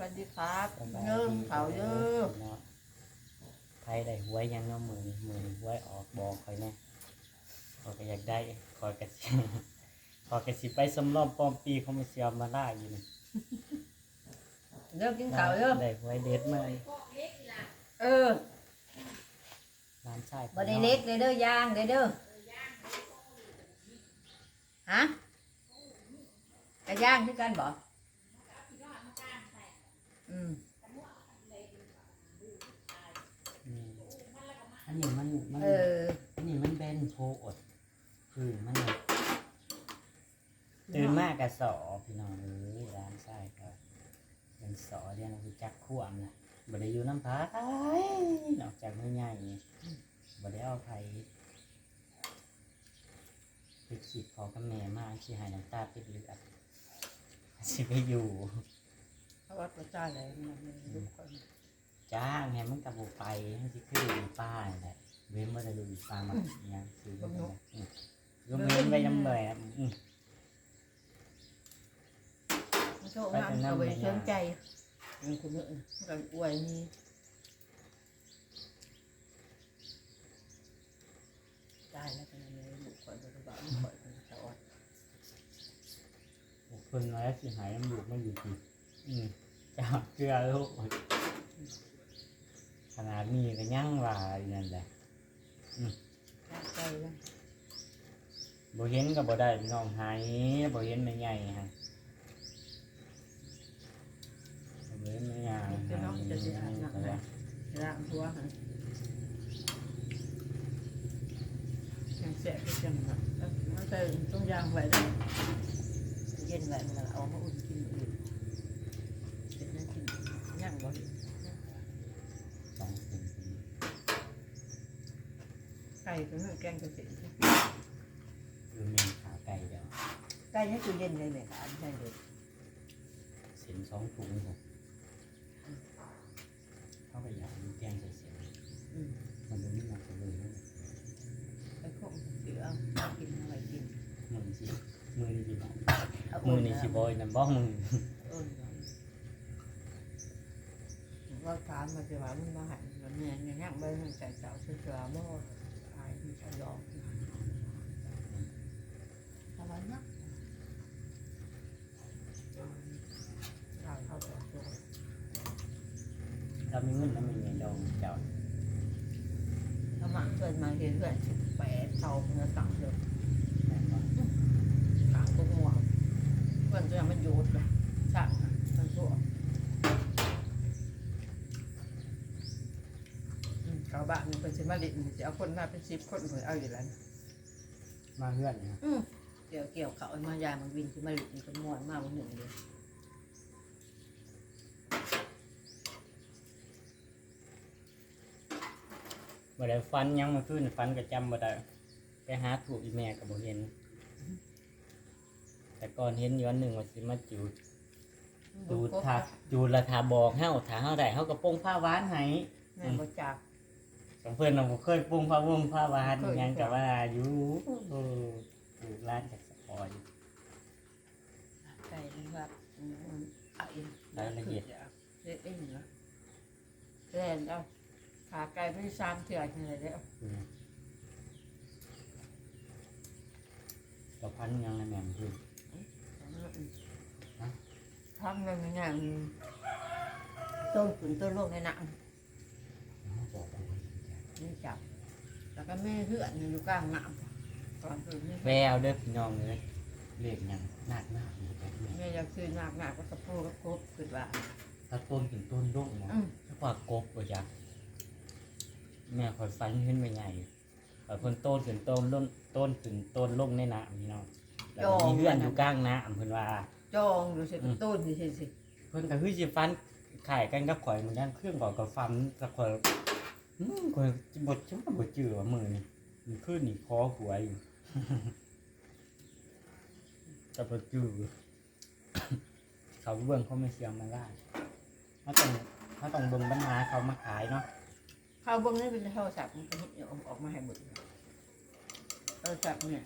วัสดีครับสบายเนิ่มดีเขาเยอะเนาะใครได้หวยยังเนาะมือนี้มือนี้หวยออกบอกคอยแน่คอยก็อยากได้คอยกระสิคอยกระสิไปสำรอบปลอมปีเขามาเสียมาล่าอยู่นี่เริ่มกินข้าวเยอะได้หวยเด็ดมาเออร้านชายบ่ได้เล็กเลยเด้อย่างเลยเด้อฮะกระย่างคือกันบ่อืม อืมอันนี้มันมัน เออ อันนี้มันเป็นโพอดคือมันแบบตื่นมา กกะสอพี่น้องเอ้ยร้านชายก็เป็นสอเดียวนะคือจักขวมนะบ่ได้อยู่น้ำพายนอกจากมือใหญ่นี่บ่ได้เอาไผไปขีดคอกับแม่มากสิหายน้ำตาติดเลือดสิไปอยู่เพราะว่าพระจ้าอะไรมันมันลูกคนจ้างไงมันกับบุไปให้สิขึ้นป้านี่แหละเว้นว่าจะดูป้ามาเนี่ยคือก็ไม่ก็เว้นไปน้ำเลยอะอืมมัน โชคงามเอาไปเชิญใจมันคุณเนี่ยมันก็อวยนี่ได้แล้วกันเลยลูกคนก็บอกลูกคนก็จะอดคนน้อยสิหายน้ำลูกไม่อยู่ที่อืมจะเกลือลูกขนาดนี้ก็ยั่งว่าอย่างนั้นแหละใจแล้วบ่เห็นก็บ่ได้พี่น้องหายบ่เห็นไม่ใหญ่ฮะบ่ เห็นไม่ใหญ่หายแต่ว่าร่างทัวหันยังแสบก็จังหวะมันใส่ต้มยางไว้เลยเย็นไว้มันแล้วเอามาอุ่นกินอื่นเป็นนั่นกินย่างบ่สองสิ่งไก่เป็นแกงกระเสียคือเมนขาไก่เดียวไก่นี่คือเย็นเลยเนี่ยค่ะใช่เลยเส้นสองถุงครับเข้า ไปอย่างนี้แกงใส่เส้นอืมมันจะไม่มาจะเลยนะไปคงเสือกินอะไรกินมือสิมือนี่สิบอก เอา มือนี่สิบอยนั่นบอกมือ เอิ้นว่าถามมาจะว่ามันมาหันมันเนี่ยย่างไปมันใส่เสาเสือบ่ตายมีฉลองอะไรนะเราเข้าไปตัว เรามีเงินแล้วมีเงินดองเจ้า ถ้ามาเพื่อนมาเห็นเพื่อนสิบแปดเท่าเนื้อต่างเดิม แม่นบ่ ต่างก็งัวเพื่อนจะยังมันโยดเลยช่างนะมันชั่วอืมชาว บ้านมันเป็นสิมาลินจะเอาคนมาเป็นสิบคนเลยเอาอยู่แล้วนะมาเพื่อนนะอืมเกี่ยวเกี่ยวเขาไอ้มายายมันวินสิมาลินมันก็ม่วนมากวันหนึ่งเลยบ่ได้ฟันยังมาขึ้นฟันก็จำบ่ได้ไปหาถูกอีแม่ก็บ่เห็น แต่ก่อนเห็นอยู่อันหนึ่งว่าสิมาจูดจูดทาจูดละทาบอกเฮาถ้าเฮาได้เฮาก็ปรุงผ้าหวานให้ แม่บ่จัก สองเพื่อนเราบ่เคยปรุงผ้าวงผ้าหวานเคยหยังก็ว่าอยู่เออปลูกร้านจากสะพอยไก่นี่ว่าอืมไอ้รายละเอียดเล็กเองเหรอแล่นเอาขาไก่ไปสามเถื่อนเลยเด้อเราพันยังไงแม่มคือทำเลยมันอย่างต้นขุนต้นโลกในหนัง บอกเอาไว้จ้ะ นี่จับ แล้วก็แม่เหือนอยู่กลางน้ำตอนคืนนี่แววเด้อพี่น้องเลยเรียกหยังหนักมากเลยแบบนี้แม่อยากซื้อหนักหนักก็กระโปรงกระโคบขึ้นว่าถ้าต้นถึงต้นร่งเนาะอืม ถ้ากว่ากบบ่จ้ะแม่คอยฟันขึ้นไปใหญ่คอยคนต้นถึงต้นต้นต้นถึงต้นลงในน้ำพี่น้องแล้วก็มีเพื่อนอยู่กลางน้ำเพิ่นว่า จองอยู่สิเป็นต้นสิสิสิเพิ่นก็คือสิฟันขายกันกับข่อยเหมือนกันเครื่องบอกกับฟันกับข่อย อืมข่อยบ่จังบ่จื้อมือนี่มันขึ้นนี่คอหัวอยู่แต่บทจือเขาเบิ่งเขาไม่เสียงมาล่าถ้าต้องถ้าต้องเบิ่งปัญหาเขามาขายเนาะเขาเบิ้งนี่เป็นโทรศัพท์มันก็ออกมาให้หมดโทรศัพท์เนี่ย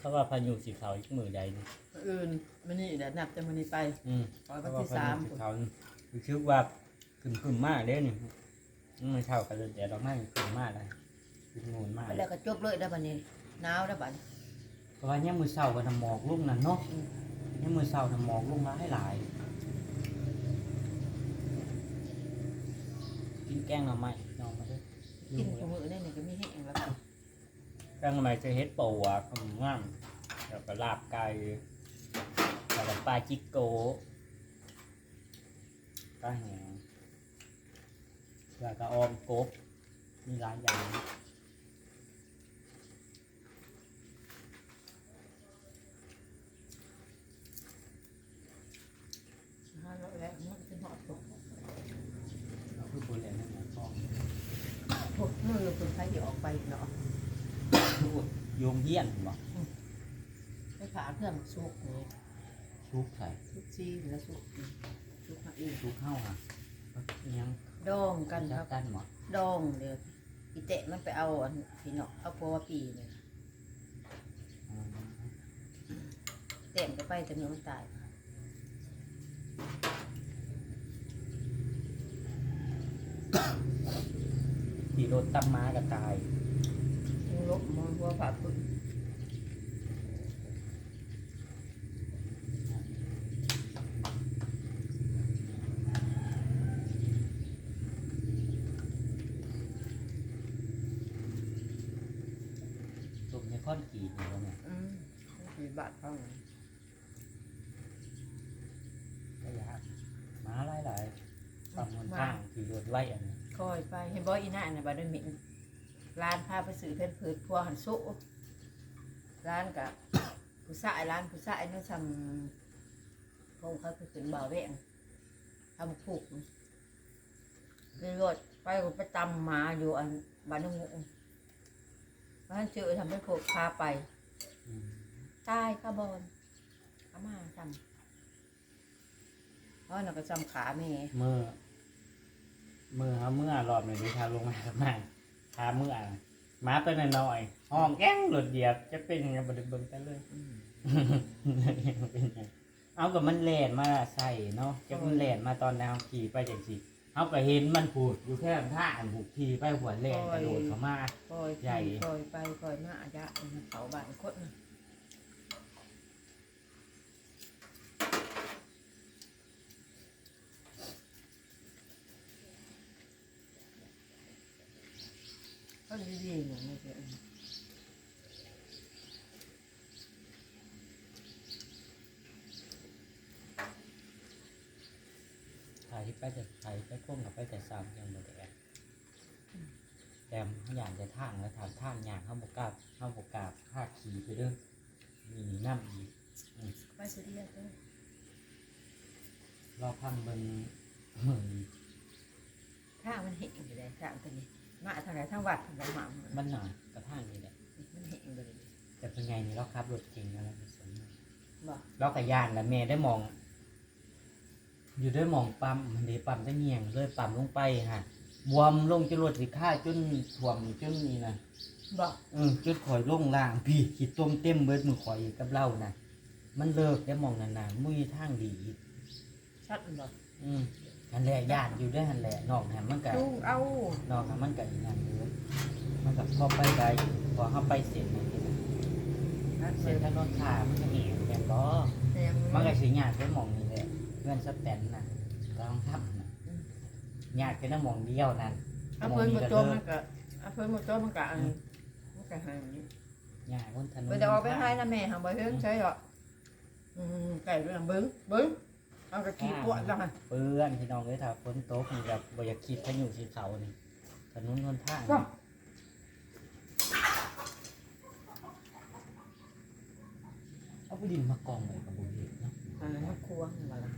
เขาว่าพายุสีขาวอีกมือใดนี่มื้ออื่นมันนี่เดี๋ยวนับจะมันนี่ไป อืมปล่อยเพวันราะว่าที่พาสาม ยุสีขาวนี่รู้สึกว่าขึ้นขึ้นมากเลยนี่อืมมันเท่ากันเลยแต่ดอกไม้ขึ้นมากเลยขึ้นงูนมากแล้วก็จบเลยได้บัดนี้หนาวได้บัดนี้เพราะว่าเนี่ยามมือเศร้าก็น้ำหมอกลุ่งนั่นเนาะอืม เนี่ยามมือเศร้าน้ำหมอกลุ่งร้ายหลาย กินแกงหน่อไม้น้องมาด้วยกินของมือนี่นี่ก็มีแห้งแล้ว ก็แกงหน่อไม้จะเฮ็ดปวกขนมง่ามแล้วก็ลาบไก่แล้วก็ปลาจิกโกปลาแหงแล้วก็ออมกบมีหลายอย่างห้าร้อยแล้วมันเป็นหอดตกเราคือบุเรียนนั่นแหละพ่อพวกมือคนไทยที่ออกไปเนาะลูก โยงเฮียนบอกไปขาเครื่องสุกนี่ชุกใส่สุกซีแล้วสุกสุกมาอีกชุกเข้าอะยังดองกันคจัรับ บกันหมดดองเดี๋ยวอีเตะมันไปเอาอันพี่เนาะเอาปัวปีเนี่ยอืมเตะมันก็ไปแต่เนื้อมันตายขี่รถตั้มม้าก็ตาย มึงลบมันหัวผ่าพึ่ง ลมในค้อนกี่อยู่ แล้วเนี่ยอืมมีบาดเขาก็ยากม้าหลายหลายๆฝั่งบนข้างขี่รถไล่อันนี้คอยไปเห็นบ่อีน่าเนี่ยบาดมินร้านพาไปซื้อเพชรพืชพวหันสุร้านกับผู้ชายร้านผู้ชายนี่ทำพงเขาไปขึ้นบ่าวแวงทำผูกเรื่อยๆไปก็ไปตำหมาอยู่อันบ้านนงง บ้านเจอทำให้โคกพาไปอืมตายข้าบอลอามาจำเพราะเราก็จำขาแม่เมื่อ เมื่อเขาเมื่อรอบหนึ่งที่ทาลงมากับมาทาเมื่อม้าตัวน้อยๆห้องแก้งหลุดเหยียบ จะเป็นยังไงบไดเบิ่งไปเลยเป็นไงเอากับมันแล่นมาใส่เนาะจะมันแล่นมาตอนแนวขี่ไปจังสิ เอาก็เห็นมันผูดอยู่แค่ท่าอันผูกขี่ไปหัวแล่นกระโดดเข้ามาคอยใหญ่คอยไปคอยมาอาญะเขาบ้านคนน่ะก็ดีๆอย่างนี้เถอะถ่ายที่ ไปแต่ถ่ายไปพ่วงกับไปแต่ซ้ำยังบ่ได้แอบแต่เขาอยากจะทางแล้วถามทางอย่างเขาบอกกล้าเขาบอกกล้าพาขี่ไปเด้อมีน้ำอีกไปสุดที่เลยรอพังเบิ่งเหมือนถ้ามันเห็นอยู่เลยถ้าตัวนี้มาทางไหนทางวัดทางไหนมามันมันหน่อยกระทั่งนี่แหละมันเห็นอยู่เลยแต่เป็นไงนี่เราขับรถเก่งอะไรไปสนบอกเรากับยานแล้วแม่ได้มอง อยู่ได้มองปั๊มมันดีปั๊มจะเงียงเลยปั๊มลงไปฮะบวมลงจรวดสิค่าจนถ่วมจนนี่นะบอกเออจุดข่อยลงล่างพี่ขีดต้มเต็มเบิดมือข่อยกับเหล่านะมันเลิกได้มองนานๆมุ้ยทางดีอีกชัดมันบอกอืมอันแหละญาติอยู่ได้หันแหละนอกนะมันก็ดูเอานอกนะมันก็อีกอย่างเดียวมันก็พอไปได้อยู่พอเข้าไปเสร็จนะพี่นะนัดเสเสร็ร็จจถนนขามันก็เหี่ยแกนบ่แต่ยังมันก็สิญาติได้มองนี่แหละ เพื่อนสแตนน่ะลองทับน่ะญาติก็ได้มองเดียวนั่นเอาเพิ่นมาโจมมันก็เอาเพิ่นมาโจมมันก็อันมันก็หายอย่างนี้ญาติบนถนนไปเดี๋ยวเอาไปให้นะแม่หาบ่เฮิงใช่หรออืมไก่เรื่องเบิ้งเบิ้งเอากระขี้ปวดแล้วฮะเปื้อนพี่น้องเอ้ยถ้าฝนตกนี่แบบบ่อยากคิดพายุสีเขานี่ถนนหนทางนี่เอาไปดินมากองไว้กับบุญเห็นเนาะอันนั้นมันควงมาละ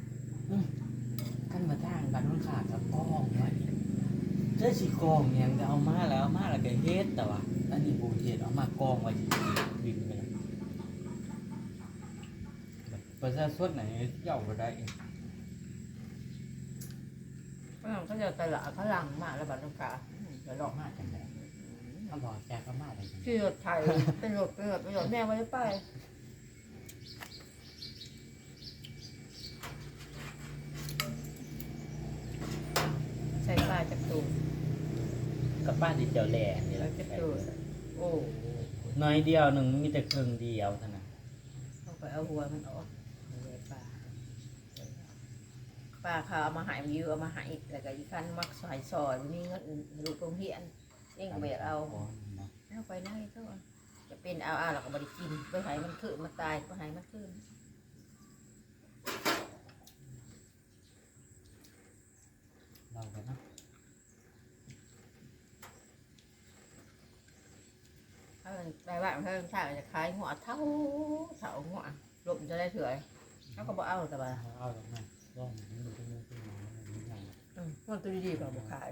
กันมาทางบ้านน้องขาดกับกองไว้เจ้าสิกองเนี่ยก็เอามาแล้วเอามาแล้วก็เฮ็ดแต่ว่าอันนี้บุญเห็นเอามากองไว้ที่ดินไปแล้วประชาชนไหนเย่าก็ได้เพราะงั้นเขาจะตลาดเขาลังมากแล้วบัดน้ำกาจะหลอกมากจังเลยมเขาบอกแกก็มาได้ยังไงขี่รถไถเป็นรถเป็นรถเป็นรถแม่ไม่ได้ไปใส่ปลาจากตู กั บบ้านที่เจ้าแหล่นี่แหแล้ละวจากตูโอ้น้อยเดียวหนึ่งมีแต่ครึ่งเดียวเท่านั้นเอาไปเอาหัวมันออกเอาไว้ปลาปลาเขาเอามาใหายมันอยืเอามาใหายแล้วก็อีกคันมักสอยซอยมีเงินลูกโรงเรียนเองก็ไปเอาเอาไปได้ก็จะเป็นเอาเอาเราก็บริกินไปใหายมันคืนมันตายไปใหายมันคืนเราไปเนาะ ถ้ามัน ไปบ้านเพิ่มถ้าจะขายหัวเท่าเท่าหัวลมจะได้เถื่อยเขาก็บอกเอาแต่ว่าเอาเอาลงมาล่องมันดูที่มือที่หมอมันดูอย่างอืมมันตัวดีๆกว่าบอกขาย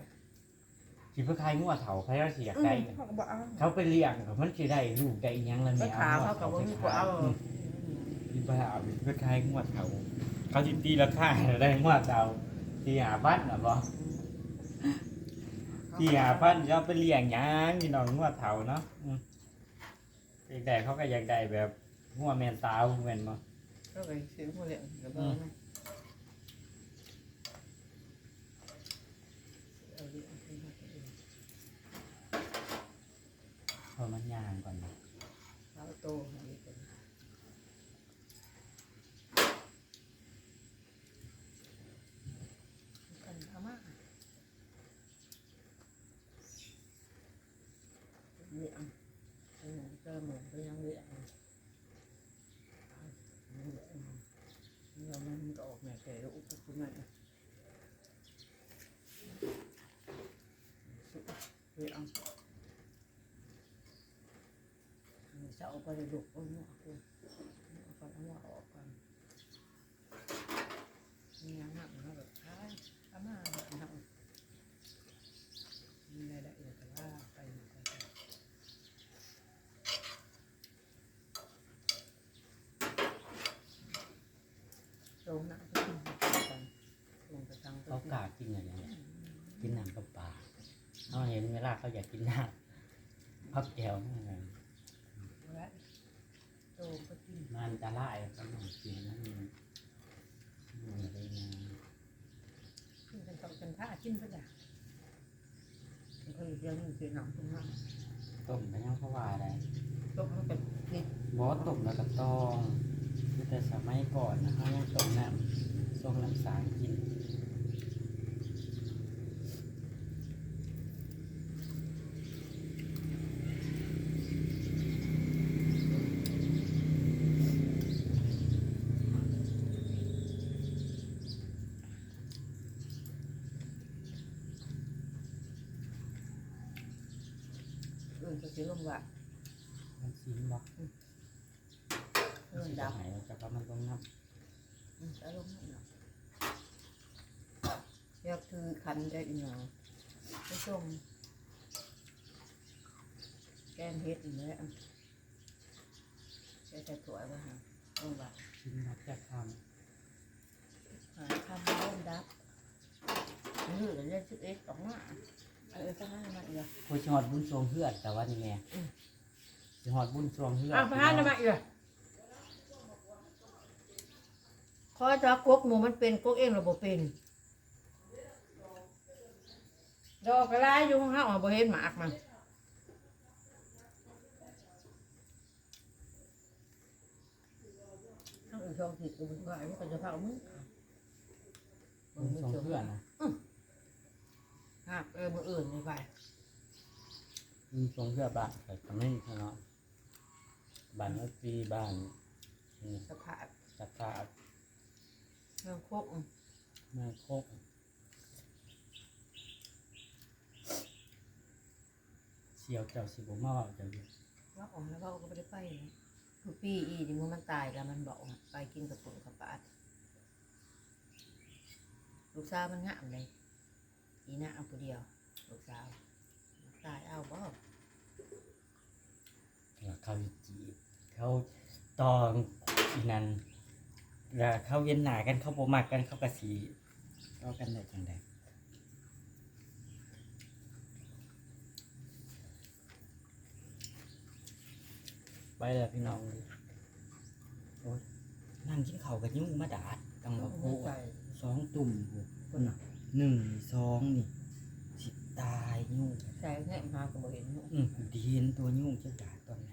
คิดว่าใครงัวเถาใครว่าสิอยากได้เขาก็บอกเอาเขาไปเลี้ยงเขามันสิได้ลูกได้อิหยังแล้วไปแม่ขาเขาก็บอกมีกว่าเอาที่บ้าเอาไปขายงัวเถาเขาสิตีราคาให้ได้งัวเถาที่หาบ้านน่ะบ่ที่หาบ้านจะเอาไปเลี้ยงหยังพี่น้องงัวเถาเนาะ อืมแต่เขาก็อยากได้แบบงัวแมนสาวแม่นบ่ก็ไปซื้อหัวเหลืองเดี๋ยวบอกนะเอาดิเอาไปให้เขาดูพอมันย่างก่อนนะเอาโตมาดีกว่ากันเอามาเหลืองเหลืองก็เหมือนก็ยังเหลืองเหลืองเรามันก็ออกแม่แต่ลูกก็คุณแม่ เหลืองจะเอาไปลูกเอาหัวคุณเอาไปเอาหัวออกก่อนนี่ยังหักมาแบบท้ายอามาแบบหักมีรายละเอียดแต่ว่าไปไปไป ลงหนังก็กินกันลงกระชังก็ เขา กิน กล้ากินอย่างนี้กินน้ำกับปลาเขาเห็นเวลาเขาอยากกินน้ำพับแก้วนั่นไงและโตก็กินมันจะไล่ก็หน่อยกินนั่นเองมันอะไรนะกินกันต่อกันท่ากินก็ได้มันก็ยังมีสีหนังตรงนั้นต้มแล้วยังเขาว่าอะไรตกมันเป็นนิดบอสต้มแล้วก็ตองคือแต่สมัยก่อนนะเขายังต้มน้ำต้มน้ำสางกิน อื่นก็จะลงว่ามันซีนบอกเอื่นจะดำหายจะก็มันต้องน้อืมจะลงนั่นเนาะยกคือคันได้อีกหน่อยไปส่งแกงเฮ็ดอีกแล้วจะใส่ถั่วไว้ฮะลงว่าำซีนนักจะทหาคำเล่นดับนี่เดี๋ยวเล่นสิบเอ็ดสองหน้า เออก็ให้มันอีกำผู้ชอดบุญทรงเฮือดแต่ว่านี่ไงอืมสิหอดบุญทรงเฮือดอะพานมาอีกขอจะกกหมูมันเป็นกกเองหรือบ่เป็น ดอกกระไรอยู่ข้างห้าบ่เห็นหมากมันทั้งอีกช่องผิดกูมันก็อันนี้ก็จะพักมึงบุญทรงเฮือดนะ หักเออมืออื่นนี่ไปบุญทรงเฮือดบ้านแต่ก็ไม่เนาะบ้านวัดปีบ้านนี่สภาพจักราเรื่องคกแม่โคกเสียวเจ้าสิบมาเว่าเจ้าอยู่ว่าออกแล้วว่าก็ไม่ได้ไปนะคือปีอีนี่มันมันตายแล้วมันบอกว่าไปกินกับปุ่นกับปาดลูกสาวมันงามเลย อีน่าเอาผู้เดียวลูกสาวตายเอาบ่แล้วเขาจีบเขาตองอีนั้นแล้วเขาเย็นหนากันเขาบ่มักกันเขากะสีเอากันได้จังไดไปแล้วพี่น้องโอ้ยนั่งกินข้าวกับยุ่งมาดาดกังบอกโอ้ใส่สองตุ่มโอ้คนน่ะ หนึ่งสองนี่สิตายยุ่งใส่แง่มาก็บ่เห็นเนาะอืมดีเห็นตัวยุ่งจะดาดตอนไหน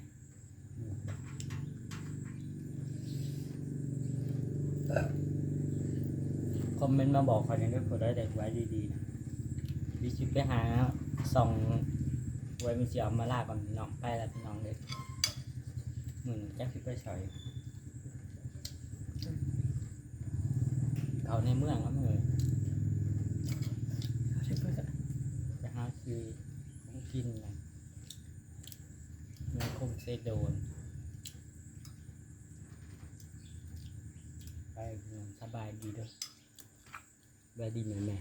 อืมคอมเมนต์มาบอกคอยยังได้ผลได้แต่ไว้ดีๆนะวิชิไปหาส่องไว้มันเสียมาลาก่อนพี่น้องไปแล้วพี่น้องเลยมือแจ็คสิไปใส่เขาในเมืองก็มือ เอาใส่เพิ่นก็ ไปหา คือของกินนะมันคงเซโดน ไปนองสบายดีด้อสบายดีแม่แม่